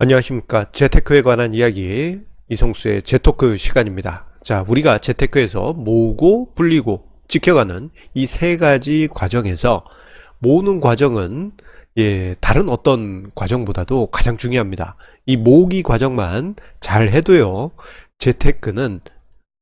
안녕하십니까. 재테크에 관한 이야기 이성수의 재토크 시간입니다. 자, 우리가 재테크에서 모으고 불리고 지켜가는 이 세 가지 과정에서 모으는 과정은 예, 다른 어떤 과정보다도 가장 중요합니다. 이 모으기 과정만 잘 해도요. 재테크는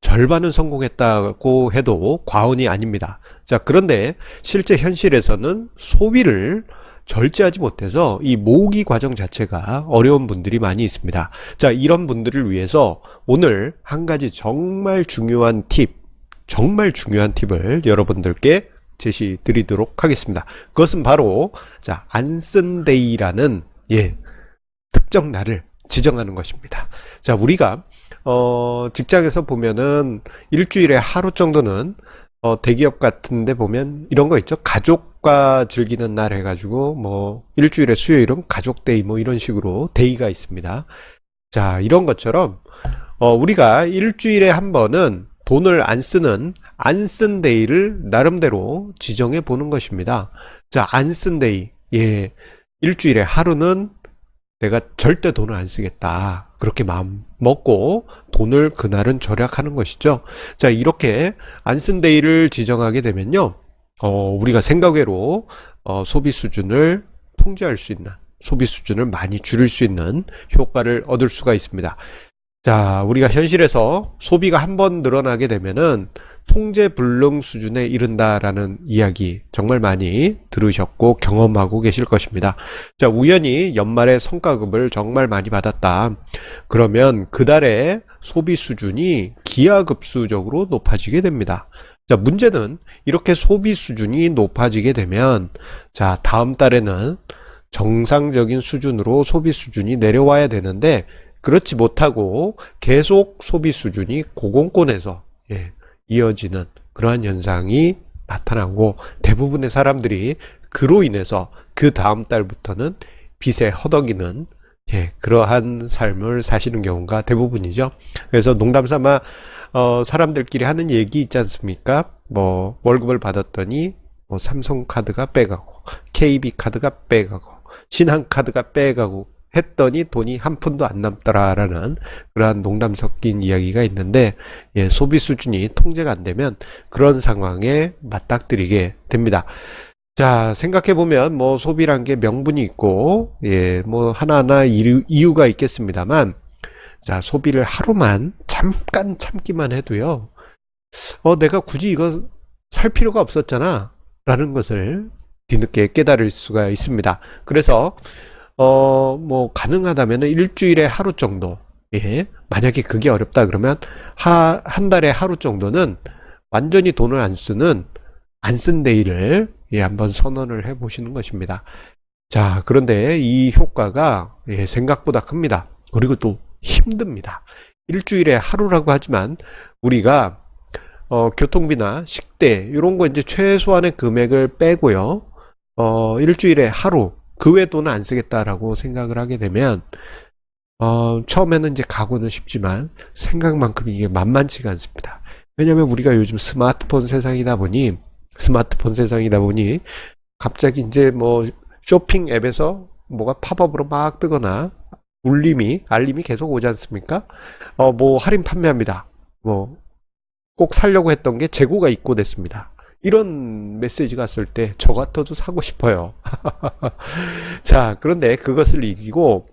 절반은 성공했다고 해도 과언이 아닙니다. 자, 그런데 실제 현실에서는 소비를 절제하지 못해서 이 모으기 과정 자체가 어려운 분들이 많이 있습니다. 자, 이런 분들을 위해서 오늘 한 가지 정말 중요한 팁, 정말 중요한 팁을 여러분들께 제시 드리도록 하겠습니다. 그것은 바로, 자, 안쓴데이라는, 예, 특정 날을 지정하는 것입니다. 자, 우리가, 어, 직장에서 보면은 일주일에 하루 정도는 어, 대기업 같은 데 보면 이런 거 있죠. 가족 과 즐기는 날 해가지고 뭐 일주일에 수요일은 가족데이 뭐 이런 식으로 데이가 있습니다. 자, 이런 것처럼 어, 우리가 일주일에 한 번은 돈을 안 쓰는 안 쓴 데이를 나름대로 지정해 보는 것입니다. 자, 안 쓴 데이. 예. 일주일에 하루는 내가 절대 돈을 안 쓰겠다. 그렇게 마음 먹고 돈을 그날은 절약하는 것이죠. 자, 이렇게 안 쓴 데이를 지정하게 되면요. 어, 우리가 생각외로 어, 소비 수준을 통제할 수 있는 소비 수준을 많이 줄일 수 있는 효과를 얻을 수가 있습니다. 자, 우리가 현실에서 소비가 한 번 늘어나게 되면은 통제 불능 수준에 이른다라는 이야기 정말 많이 들으셨고 경험하고 계실 것입니다. 자, 우연히 연말에 성과급을 정말 많이 받았다. 그러면 그달의 소비 수준이 기하급수적으로 높아지게 됩니다. 자, 문제는 이렇게 소비 수준이 높아지게 되면 자, 다음 달에는 정상적인 수준으로 소비 수준이 내려와야 되는데 그렇지 못하고 계속 소비 수준이 고공권에서 예, 이어지는 그러한 현상이 나타나고 대부분의 사람들이 그로 인해서 그 다음 달부터는 빚에 허덕이는 예, 그러한 삶을 사시는 경우가 대부분이죠. 그래서 농담 삼아 어, 사람들끼리 하는 얘기 있지 않습니까? 뭐 월급을 받았더니 뭐 삼성카드가 빼가고 KB카드가 빼가고 신한카드가 빼가고 했더니 돈이 한 푼도 안 남더라라는 그러한 농담 섞인 이야기가 있는데 예, 소비 수준이 통제가 안 되면 그런 상황에 맞닥뜨리게 됩니다. 자, 생각해 보면 뭐 소비란 게 명분이 있고 예, 뭐 하나하나 이유, 이유 가 있겠습니다만 자, 소비를 하루만 잠깐 참기만 해도요. 어, 내가 굳이 이거 살 필요가 없었잖아. 라는 것을 뒤늦게 깨달을 수가 있습니다. 그래서 어, 뭐, 가능하다면 일주일에 하루 정도, 예. 만약에 그게 어렵다 그러면, 하, 한 달에 하루 정도는 완전히 돈을 안 쓰는, 안 쓴 데이를, 예, 한번 선언을 해 보시는 것입니다. 자, 그런데 이 효과가, 예, 생각보다 큽니다. 그리고 또 힘듭니다. 일주일에 하루라고 하지만, 우리가, 어, 교통비나 식대, 이런 거 이제 최소한의 금액을 빼고요. 어, 일주일에 하루, 그 외 돈은 안 쓰겠다라고 생각을 하게 되면 어, 처음에는 이제 가고는 쉽지만 생각만큼 이게 만만치가 않습니다. 왜냐하면 우리가 요즘 스마트폰 세상이다 보니 스마트폰 세상이다 보니 갑자기 이제 뭐 쇼핑 앱에서 뭐가 팝업으로 막 뜨거나 울림이 알림이 계속 오지 않습니까? 어, 뭐 할인 판매합니다. 뭐 꼭 살려고 했던 게 재고가 입고됐습니다. 이런 메시지가 왔을 때 저 같아도 사고 싶어요. 자, 그런데 그것을 이기고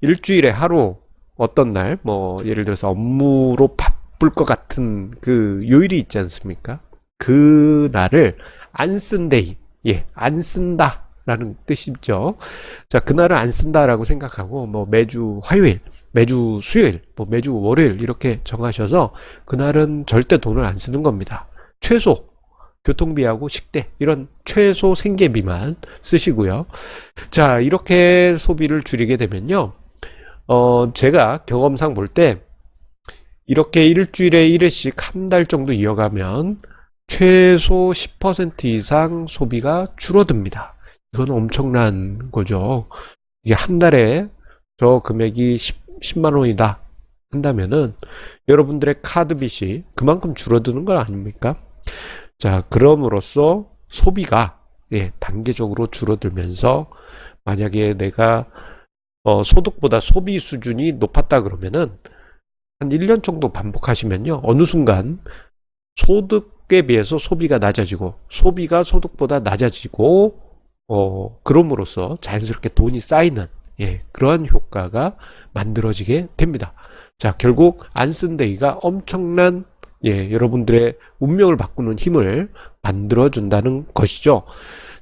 일주일에 하루 어떤 날, 뭐 예를 들어서 업무로 바쁠 것 같은 그 요일이 있지 않습니까? 그 날을 안 쓴 데이, 예, 안 쓴다. 라는 뜻이죠. 자, 그날을 안 쓴다라고 생각하고, 뭐, 매주 화요일, 매주 수요일, 뭐, 매주 월요일, 이렇게 정하셔서, 그날은 절대 돈을 안 쓰는 겁니다. 최소, 교통비하고 식대 이런 최소 생계비만 쓰시고요. 자, 이렇게 소비를 줄이게 되면요. 어, 제가 경험상 볼 때 이렇게 일주일에 1회씩 한 달 정도 이어가면 최소 10% 이상 소비가 줄어듭니다. 이건 엄청난 거죠. 이게 한 달에 저 금액이 10, 10만 원이다 한다면은 여러분들의 카드 빚이 그만큼 줄어드는 거 아닙니까? 자, 그럼으로써 소비가 예, 단계적으로 줄어들면서 만약에 내가 어, 소득보다 소비 수준이 높았다 그러면은 한 1년 정도 반복하시면요. 어느 순간 소득 에 비해서 소비가 낮아지고 소비가 소득보다 낮아지고 어, 그럼으로써 자연스럽게 돈이 쌓이는 예, 그러한 효과가 만들어지게 됩니다. 자, 결국 안쓴데이가 엄청난 예, 여러분들의 운명을 바꾸는 힘을 만들어 준다는 것이죠.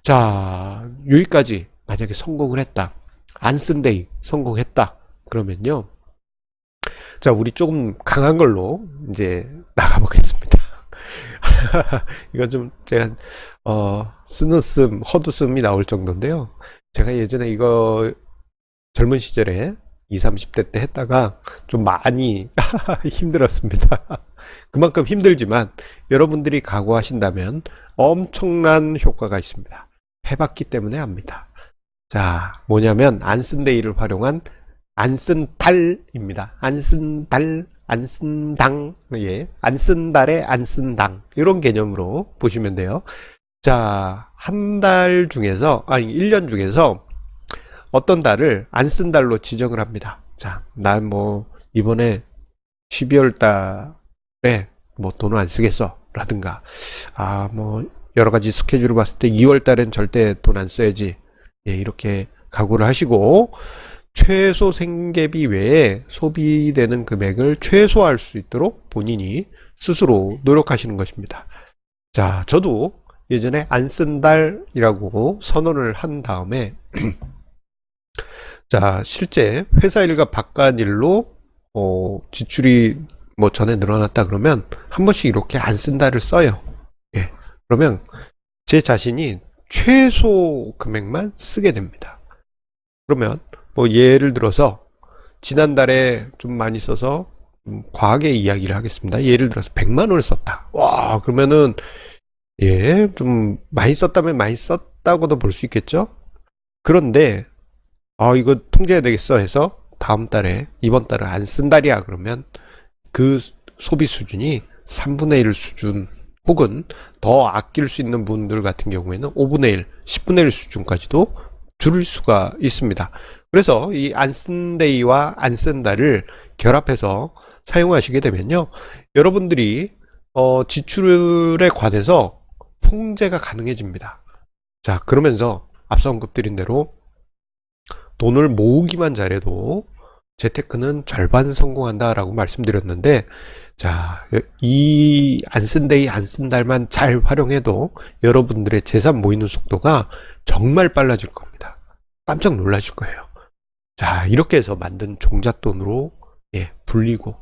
자, 여기까지 만약에 성공을 했다. 안쓴데이 성공했다. 그러면요. 자, 우리 조금 강한 걸로 이제 나가보겠습니다. 이건 좀 제가 어, 쓰는 씀, 허드씀이 나올 정도인데요. 제가 예전에 이거 젊은 시절에 20, 30대 때 했다가 좀 많이 힘들었습니다. 그만큼 힘들지만 여러분들이 각오하신다면 엄청난 효과가 있습니다. 해봤기 때문에 압니다. 자, 뭐냐면 안쓴 데이를 활용한 안쓴 달입니다. 안쓴 달, 안 쓴 당, 예, 안 쓴 달에 안 쓴 당 이런 개념으로 보시면 돼요. 자, 한 달 중에서 아니 1년 중에서 어떤 달을 안 쓴 달로 지정을 합니다. 자, 난 뭐 이번에 12월 달에 뭐 돈을 안 쓰겠어 라든가 아 뭐 여러 가지 스케줄을 봤을 때 2월 달엔 절대 돈 안 써야지 예, 이렇게 각오를 하시고 최소 생계비 외에 소비되는 금액을 최소화할 수 있도록 본인이 스스로 노력하시는 것입니다. 자, 저도 예전에 안 쓴 달이라고 선언을 한 다음에 자, 실제 회사 일과 바깥 일로 어, 지출이 뭐 전에 늘어났다 그러면 한 번씩 이렇게 안쓴 달을 써요. 예. 그러면 제 자신이 최소 금액만 쓰게 됩니다. 그러면 뭐 예를 들어서 지난달에 좀 많이 써서 음, 과하게 이야기를 하겠습니다. 예를 들어서 100만 원을 썼다. 와, 그러면은 예, 좀 많이 썼다면 많이 썼다고도 볼 수 있겠죠? 그런데 아, 이거 통제해야 되겠어 해서 다음 달에 이번 달은 안 쓴 달이야 그러면 그 소비 수준이 3분의 1 수준 혹은 더 아낄 수 있는 분들 같은 경우에는 5분의 1, 10분의 1 수준까지도 줄일 수가 있습니다. 그래서 이 안 쓴 데이와 안쓴 달을 결합해서 사용하시게 되면요. 여러분들이 어, 지출에 관해서 통제가 가능해집니다. 자, 그러면서 앞서 언급드린 대로 돈을 모으기만 잘해도 재테크는 절반 성공한다라고 말씀드렸는데 자, 이 안 쓴 데이 안 쓴 달만 잘 활용해도 여러분들의 재산 모이는 속도가 정말 빨라질 겁니다. 깜짝 놀라실 거예요. 자, 이렇게 해서 만든 종잣돈으로 예, 불리고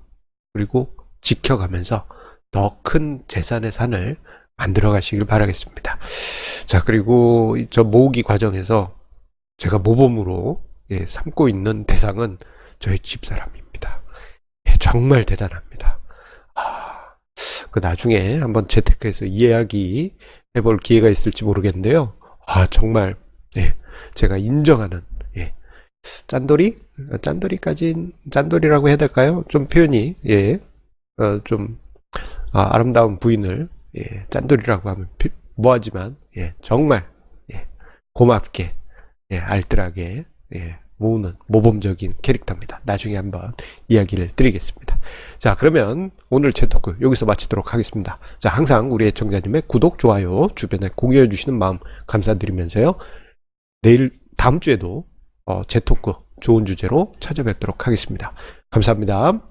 그리고 지켜가면서 더 큰 재산의 산을 만들어 가시길 바라겠습니다. 자, 그리고 저 모으기 과정에서 제가 모범으로 예, 삼고 있는 대상은 저희 집사람입니다. 예, 정말 대단합니다. 아, 그 나중에 한번 재테크에서 이야기 해볼 기회가 있을지 모르겠는데요. 아, 정말, 예, 제가 인정하는, 예, 짠돌이? 짠돌이까진, 짠돌이라고 해야 될까요? 좀 표현이, 예, 어, 좀, 아, 아름다운 부인을, 예, 짠돌이라고 하면 피- 뭐하지만, 예, 정말, 예, 고맙게, 예, 알뜰하게, 예, 모으는 모범적인 캐릭터입니다. 나중에 한번 이야기를 드리겠습니다. 자, 그러면 오늘 제 토크 여기서 마치도록 하겠습니다. 자, 항상 우리 애청자님의 구독, 좋아요, 주변에 공유해 주시는 마음 감사드리면서요. 내일, 다음 주에도 어, 제 토크 좋은 주제로 찾아뵙도록 하겠습니다. 감사합니다.